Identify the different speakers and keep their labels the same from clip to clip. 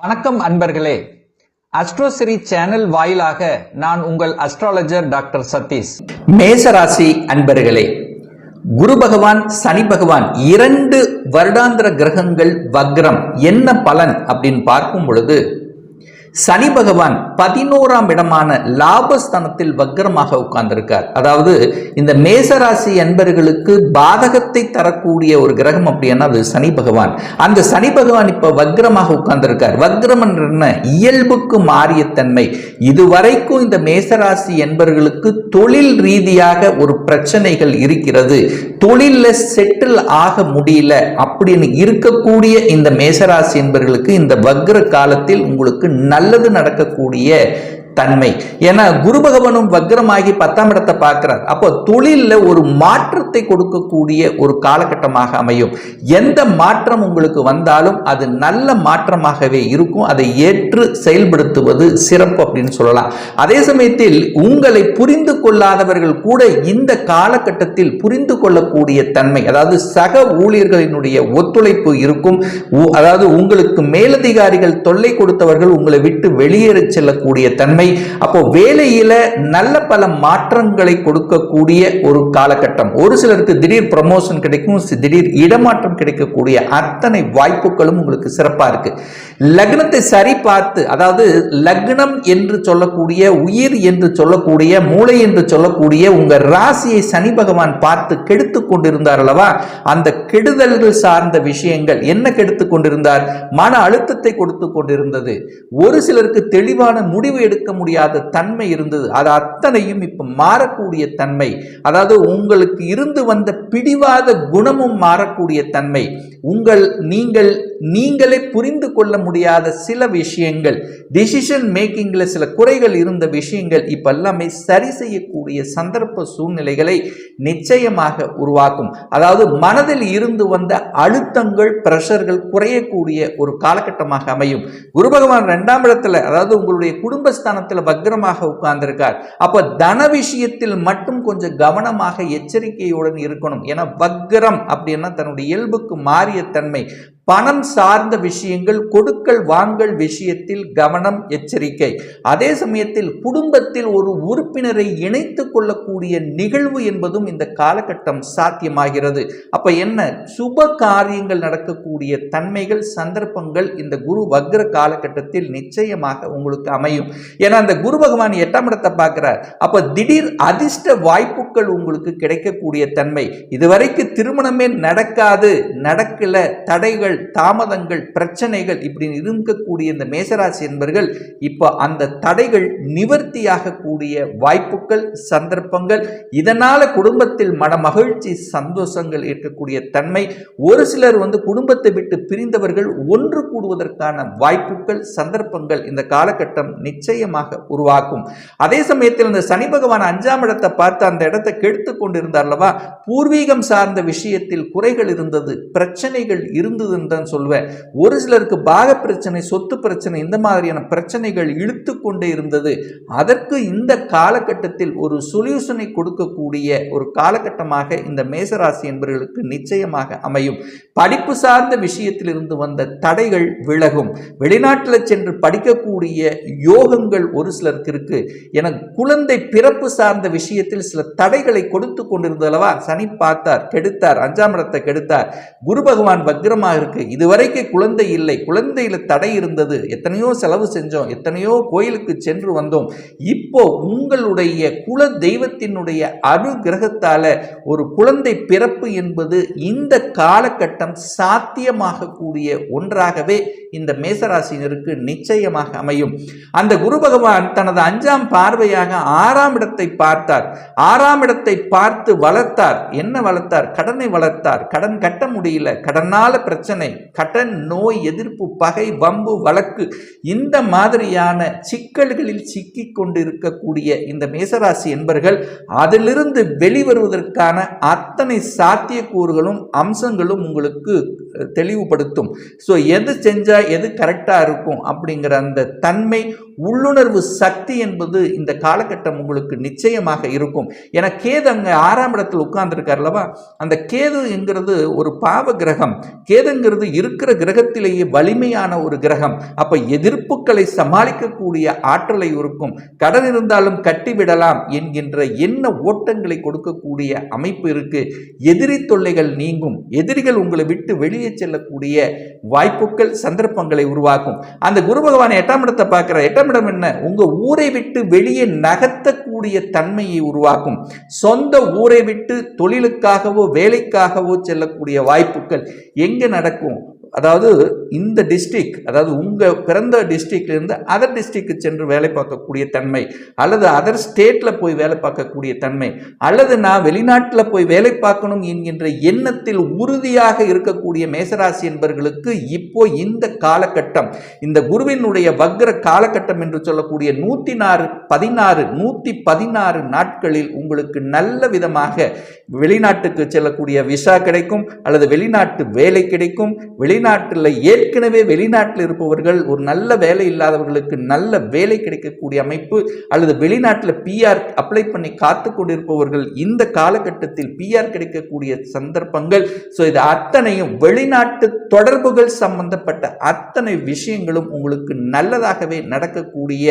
Speaker 1: வணக்கம் அன்பர்களே. அஸ்ட்ரோசிரி சேனல் வாயிலாக நான் உங்கள் அஸ்ட்ராலஜர் டாக்டர் சதீஷ். மேசராசி அன்பர்களே குரு பகவான் சனி பகவான் இரண்டு வருடாந்திர கிரகங்கள் வக்ரம் என்ன பலன் அப்படின்னு பார்க்கும் பொழுது சனி பகவான் பதினோராம் இடமான லாபஸ்தானத்தில் வக்ரமாக உட்கார்ந்திருக்கார். அதாவது இந்த மேசராசி அன்பர்களுக்கு பாதகத்தை தரக்கூடிய ஒரு கிரகம் அப்படின்னா அது சனி பகவான். அந்த சனி பகவான் இப்ப வக்ரமாக உட்கார்ந்திருக்கார். வக்ரம் என்ன? இயல்புக்கு மாறிய தன்மை. இதுவரைக்கும் இந்த மேசராசி என்பர்களுக்கு தொழில் ரீதியாக ஒரு பிரச்சனைகள் இருக்கிறது. தொழில செட்டில் ஆக முடியல அப்படின்னு இருக்கக்கூடிய இந்த மேசராசி என்பர்களுக்கு இந்த வக்ர காலத்தில் உங்களுக்கு நல்லது நடக்கக்கூடிய தன்மை. ஏன்னா குரு பகவானும் வக்ரமாகி பத்தாம் இடத்தை பார்க்கிறார். அப்போ தொழிலில் ஒரு மாற்றத்தை கொடுக்கக்கூடிய ஒரு காலகட்டமாக அமையும். எந்த மாற்றம் உங்களுக்கு வந்தாலும் அது நல்ல மாற்றமாகவே இருக்கும். அதை ஏற்று செயல்படுத்துவது சிறப்பு அப்படின்னு சொல்லலாம். அதே சமயத்தில் உங்களை புரிந்து கொள்ளாதவர்கள் கூட இந்த காலகட்டத்தில் புரிந்து கொள்ளக்கூடிய தன்மை அதாவது சக ஊழியர்களினுடைய ஒத்துழைப்பு இருக்கும். அதாவது உங்களுக்கு மேலதிகாரிகள் தொல்லை கொடுத்தவர்கள் உங்களை விட்டு வெளியேறி செல்லக்கூடிய தன்மை அப்போ வேலையில நல்ல பல மாற்றங்களை கொடுக்கக்கூடிய ஒரு காலகட்டம். ஒரு சிலருக்கு திடீர் ப்ரமோஷன் கிடைக்கும் திடீர் இடமாற்றம் கிடைக்கக்கூடிய அத்தனை வாய்ப்புகளும் உங்களுக்கு சிறப்பா இருக்கு. லக்னத்தை சரி பார்த்து அதாவது லக்னம் என்று சொல்லக்கூடிய உயிர் என்று சொல்லக்கூடிய மூளை என்று சொல்லக்கூடிய உங்க ராசியை சனி பகவான் பார்த்து கெடுத்து கொண்டிருந்தார் அல்லவா? அந்த கெடுதல்கள் சார்ந்த விஷயங்கள் என்ன கெடுத்து கொண்டிருந்தார்? மன அழுத்தத்தை கொடுத்து கொண்டிருந்தது. ஒரு சிலருக்கு தெளிவான முடிவு எடுக்க ஏற்றுக்க முடியாத தன்மை இருந்தது. அது அத்தனையும் இப்போ மாறக்கூடிய தன்மை. அதாவது உங்களுக்கு இருந்து வந்த பிடிவாத குணமும் மாறக்கூடிய தன்மை. உங்கள் நீங்கள் நீங்களே புரிந்து கொள்ள முடியாத சில விஷயங்கள். டிசிஷன் மேக்கிங்கில் சில குறைகள் இருந்த விஷயங்கள் இப்போ எல்லாமே சரி செய்யக்கூடிய சந்தர்ப்ப சூழ்நிலைகளை நிச்சயமாக உருவாக்கும். அதாவது மனதில் இருந்து வந்த அழுத்தங்கள் பிரஷர்கள் குறையக்கூடிய ஒரு காலகட்டமாக அமையும். குரு பகவான் ரெண்டாம் இடத்துல அதாவது உங்களுடைய ஸ்தானத்தில் வக்ரமாக உட்கார்ந்திருக்கார். அப்போ தன விஷயத்தில் மட்டும் கொஞ்சம் கவனமாக எச்சரிக்கையுடன் இருக்கணும். ஏன்னா வக்ரம் அப்படின்னா தன்னுடைய இயல்புக்கு மாறிய தன்மை. பணம் சார்ந்த விஷயங்கள் கொடுக்கல் வாங்கல் விஷயத்தில் கவனம் எச்சரிக்கை. அதே சமயத்தில் குடும்பத்தில் ஒரு உறுப்பினரை இணைத்து கொள்ளக்கூடிய நிகழ்வு என்பதும் இந்த காலகட்டம் சாத்தியமாகிறது. அப்ப என்ன? சுப காரியங்கள் நடக்கக்கூடிய தன்மைகள் சந்தர்ப்பங்கள் இந்த குரு வக்ர காலகட்டத்தில் நிச்சயமாக உங்களுக்கு அமையும். ஏன்னா அந்த குரு பகவான் எட்டாம் இடத்தை பார்க்கிறார். அப்ப திடீர் அதிர்ஷ்ட வாய்ப்புகள் உங்களுக்கு கிடைக்கக்கூடிய தன்மை. இதுவரைக்கு திருமணமே நடக்காது நடக்கல தடைகள் தாமதங்கள் பிரச்சனைகள் இப்படி இருக்கக்கூடிய இந்த மேசராசி என்பர்கள் இப்போ அந்த தடைகள் நிவர்த்தியாக கூடிய வாய்ப்புகள் சந்தர்ப்பங்கள் இதனால் குடும்பத்தில் மனமகிழ்ச்சி சந்தோஷங்கள் இருக்கக்கூடிய தன்மை ஒரு சிலர் வந்து குடும்பத்தை விட்டு பிரிந்தவர்கள் ஒன்று கூடுவதற்கான வாய்ப்புகள் சந்தர்ப்பங்கள் இந்த காலகட்டம் நிச்சயமாக உருவாக்கும். அதே சமயத்தில் இந்த சனி பகவான் அஞ்சாம் இடத்தை பார்த்து அந்த இடத்தை கெடுத்து கொண்டிருந்தார் அல்லவா? பூர்வீகம் சார்ந்த விஷயத்தில் குறைகள் இருந்தது பிரச்சனைகள் இருந்தது தான் சொல்வேன் ஒரு சிலருக்கு பாக பிரச்சனை சொத்து பிரச்சனை இந்த மாதிரியான பிரச்சனைகள் இழுத்து கொண்டே இருந்தது. அதற்கு இந்த காலகட்டத்தில் ஒரு சொல்யூஷனை கொடுக்கக்கூடிய ஒரு காலகட்டமாக இந்த மேசராசி என்பவர்களுக்கு நிச்சயமாக அமையும். படிப்பு சார்ந்த விஷயத்தில் இருந்து வந்த தடைகள் விலகும். வெளிநாட்டில் சென்று படிக்கக்கூடிய யோகங்கள் ஒரு சிலருக்கு இருக்கு. என குழந்தை பிறப்பு சார்ந்த விஷயத்தில் சில தடைகளை கொடுத்து கொண்டிருந்தளவா சனி பார்த்தார் கெடுத்தார் அஞ்சாம் இடத்தை கெடுத்தார். குரு பகவான் வக்ரமாக இருக்கு. இதுவரைக்கும் குழந்தை இல்லை. குழந்தையில தடை இருந்தது. எத்தனையோ செலவு செஞ்சோம். எத்தனையோ கோயிலுக்கு சென்று வந்தோம். இப்போ உங்களுடைய குல தெய்வத்தினுடைய அனுகிரகத்தால ஒரு குழந்தை பிறப்பு என்பது இந்த காலகட்டம் சாத்தியமாகக்கூடிய ஒன்றாகவே இந்த மேசராசினருக்கு நிச்சயமாக அமையும். அந்த குரு பகவான் தனது அஞ்சாம் பார்வையாக ஆறாம் இடத்தை பார்த்தார். ஆறாம் இடத்தை பார்த்து வளர்த்தார். என்ன வளர்த்தார்? கடனை வளர்த்தார். கடன் கட்ட முடியல. கடனால பிரச்சனை. கடன் நோய் எதிர்ப்பு பகை வம்பு வழக்கு இந்த மாதிரியான சிக்கல்களில் சிக்கிக் கொண்டிருக்கக்கூடிய இந்த மேசராசி என்பர்கள் அதிலிருந்து வெளிவருவதற்கான அத்தனை சாத்தியக்கூறுகளும் அம்சங்களும் உங்களுக்கு தெளிவுபடுத்தும். ஸோ எது செஞ்சால் எது கரெக்டாக இருக்கும் அப்படிங்கிற அந்த தன்மை உள்ளுணர்வு சக்தி என்பது இந்த காலகட்டம் உங்களுக்கு நிச்சயமாக இருக்கும். என கேது அங்கே ஆறாம் இடத்தில் உட்கார்ந்துருக்கார் அல்லவா? அந்த கேதுங்கிறது ஒரு பாவ கிரகம். கேதுங்கிறது இருக்கிற கிரகத்திலேயே வலிமையான ஒரு கிரகம். அப்போ எதிர்ப்புகளை சமாளிக்கக்கூடிய ஆற்றலை இருக்கும். கடன் இருந்தாலும் கட்டிவிடலாம் என்கின்ற என்ன ஓட்டங்களை கொடுக்கக்கூடிய அமைப்பு இருக்கு. எதிரி தொல்லைகள் நீங்கும். எதிரிகள் உங்களை விட்டு வெளியே செல்லக்கூடிய வாய்ப்புகள் சந்தர்ப்பங்களை உருவாக்கும். அந்த குரு பகவான் எட்டாம் இடத்தை பார்க்குற எட்டாம் இடம் என்ன? உங்க ஊரை விட்டு வெளியே நகர்த்தக்கூடிய தன்மையை உருவாக்கும். சொந்த ஊரை விட்டு தொழிலுக்காகவோ வேலைக்காகவோ செல்லக்கூடிய வாய்ப்புகள் எங்க நடக்கும்? அதாவது இந்த டிஸ்ட்ரிக் அதாவது உங்கள் பிறந்த டிஸ்ட்ரிக்ட்லேருந்து அதர் டிஸ்ட்ரிக்கு சென்று வேலை பார்க்கக்கூடிய தன்மை அல்லது அதர் ஸ்டேட்டில் போய் வேலை பார்க்கக்கூடிய தன்மை அல்லது நான் வெளிநாட்டில் போய் வேலை பார்க்கணும் என்கின்ற எண்ணத்தில் உறுதியாக இருக்கக்கூடிய மேசராசி என்பவர்களுக்கு இப்போ இந்த காலகட்டம் இந்த குருவினுடைய வக்ர காலகட்டம் என்று சொல்லக்கூடிய நூற்றி நாறு பதினாறு நூற்றி பதினாறு நாட்களில் உங்களுக்கு நல்ல விதமாக வெளிநாட்டுக்கு செல்லக்கூடிய விசா கிடைக்கும் அல்லது வெளிநாட்டு வேலை கிடைக்கும் வெளிநாட்டில் ஏற்கனவே வெளிநாட்டில் இருப்பவர்கள் ஒரு நல்ல வேலை இல்லாதவர்களுக்கு நல்ல வேலை கிடைக்கக்கூடிய அமைப்பு அல்லது வெளிநாட்டில் பிஆர் அப்ளை பண்ணி காத்து கொண்டிருப்பவர்கள் இந்த காலகட்டத்தில் பிஆர் கிடைக்கக்கூடிய சந்தர்ப்பங்கள். ஸோ இது அத்தனையும் வெளிநாட்டு தொடர்புகள் சம்பந்தப்பட்ட அத்தனை விஷயங்களும் உங்களுக்கு நல்லதாகவே நடக்கக்கூடிய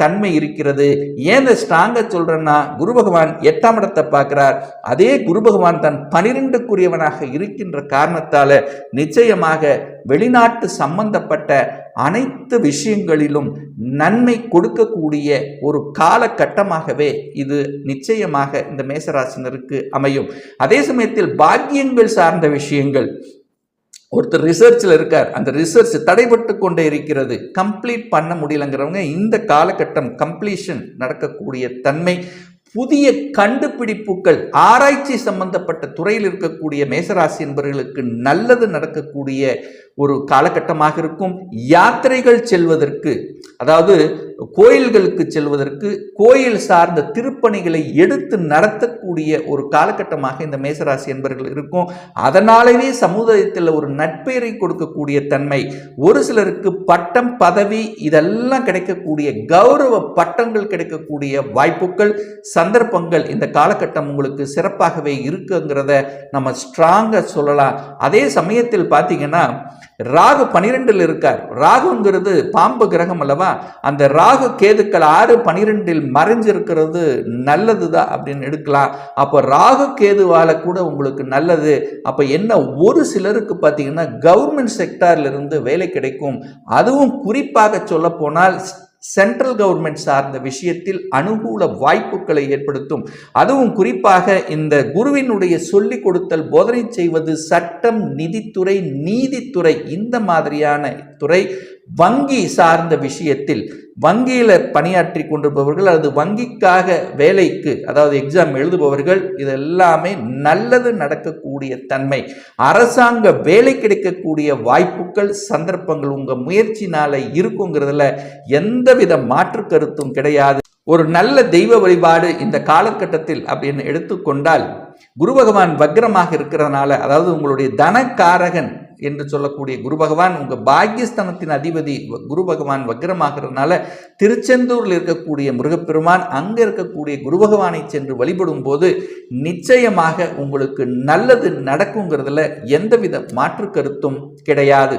Speaker 1: தன்மை இருக்கிறது. ஏன் இந்த ஸ்ட்ராங்காக சொல்கிறேன்னா குரு பகவான் எட்டாம் இடத்தை பார்க்கிறார். அதே குரு பகவான் தன் பனிரெண்டுக்குரியவனாக இருக்கின்ற காரணத்தால் நிச்சயமாக வெளிநாட்டு சம்பந்தப்பட்ட அனைத்து விஷயங்களிலும் நன்மை கொடுக்கக்கூடிய ஒரு காலகட்டமாகவே இது நிச்சயமாக இந்த மேசராசினருக்கு அமையும். அதே சமயத்தில் பாக்கியங்கள் சார்ந்த விஷயங்கள். ஒருத்தர் ரிசர்ச்சில் இருக்கார். அந்த ரிசர்ச் தடைபட்டு கொண்டே இருக்கிறது. கம்ப்ளீட் பண்ண முடியலங்கிறவங்க இந்த காலகட்டம் கம்ப்ளீஷன் நடக்கக்கூடிய தன்மை. புதிய கண்டுபிடிப்புகள் ஆராய்ச்சி சம்பந்தப்பட்ட துறையில் இருக்கக்கூடிய மேசராசி என்பவர்களுக்கு நல்லது நடக்கக்கூடிய ஒரு காலகட்டமாக இருக்கும். யாத்திரைகள் செல்வதற்கு அதாவது கோயில்களுக்கு செல்வதற்கு கோயில் சார்ந்த திருப்பணிகளை எடுத்து நடத்தக்கூடிய ஒரு காலகட்டமாக இந்த மேசராசி என்பவர்கள் இருக்கும். அதனாலேயே சமுதாயத்தில் ஒரு நட்பெயரை கொடுக்கக்கூடிய தன்மை ஒரு சிலருக்கு பட்டம் பதவி இதெல்லாம் கிடைக்கக்கூடிய கௌரவ பட்டங்கள் கிடைக்கக்கூடிய வாய்ப்புகள் சந்தர்ப்பங்கள் இந்த காலகட்டம் உங்களுக்கு சிறப்பாகவே இருக்குங்கிறத நம்ம ஸ்ட்ராங்காக சொல்லலாம். அதே சமயத்தில் பார்த்தீங்கன்னா ராகு பனிரெண்டில் இருக்கார். ராகுங்கிறது பாம்பு கிரகம் அல்லவா? அந்த ராகு கேதுக்கள் ஆறு பனிரெண்டில் மறைஞ்சிருக்கிறது நல்லது தான் அப்படின்னு எடுக்கலாம். அப்போ ராகு கேதுவால கூட உங்களுக்கு நல்லது. அப்போ என்ன? ஒரு சிலருக்கு பார்த்தீங்கன்னா கவர்மெண்ட் செக்டார்லேருந்து வேலை கிடைக்கும். அதுவும் குறிப்பாக சொல்ல போனால் சென்ட்ரல் கவர்மெண்ட் சார்ந்த விஷயத்தில் அனுகூல வாய்ப்புகளை ஏற்படுத்தும். அதுவும் குறிப்பாக இந்த குருவினுடைய சொல்லிக் கொடுத்தல் போதனை செய்வது சட்டம் நிதித்துறை நீதித்துறை இந்த மாதிரியான துறை வங்கி சார்ந்த விஷயத்தில் வங்கியில் பணியாற்றி கொண்டிருப்பவர்கள் அல்லது வங்கிக்காக வேலைக்கு அதாவது எக்ஸாம் எழுதுபவர்கள் இதெல்லாமே நல்லது நடக்கக்கூடிய தன்மை. அரசாங்க வேலை கிடைக்கக்கூடிய வாய்ப்புகள் சந்தர்ப்பங்கள் உங்கள் முயற்சினால் இருக்குங்கிறதுல எந்தவித மாற்று கருத்தும் கிடையாது. ஒரு நல்ல தெய்வ வழிபாடு இந்த காலகட்டத்தில் அப்படின்னு எடுத்துக்கொண்டால் குரு பகவான் வக்ரமாக இருக்கிறதுனால அதாவது உங்களுடைய தனக்காரகன் என்று சொல்லக்கூடிய குரு பகவான் உங்கள் பாக்கியஸ்தானத்தின் அதிபதி குரு பகவான் வக்ரமாகிறதுனால திருச்செந்தூரில் இருக்கக்கூடிய முருகப்பெருமான் அங்கே இருக்கக்கூடிய குரு பகவானை சென்று வழிபடும் போது நிச்சயமாக உங்களுக்கு நல்லது நடக்குங்கிறதுல எந்தவித மாற்று கருத்தும் கிடையாது.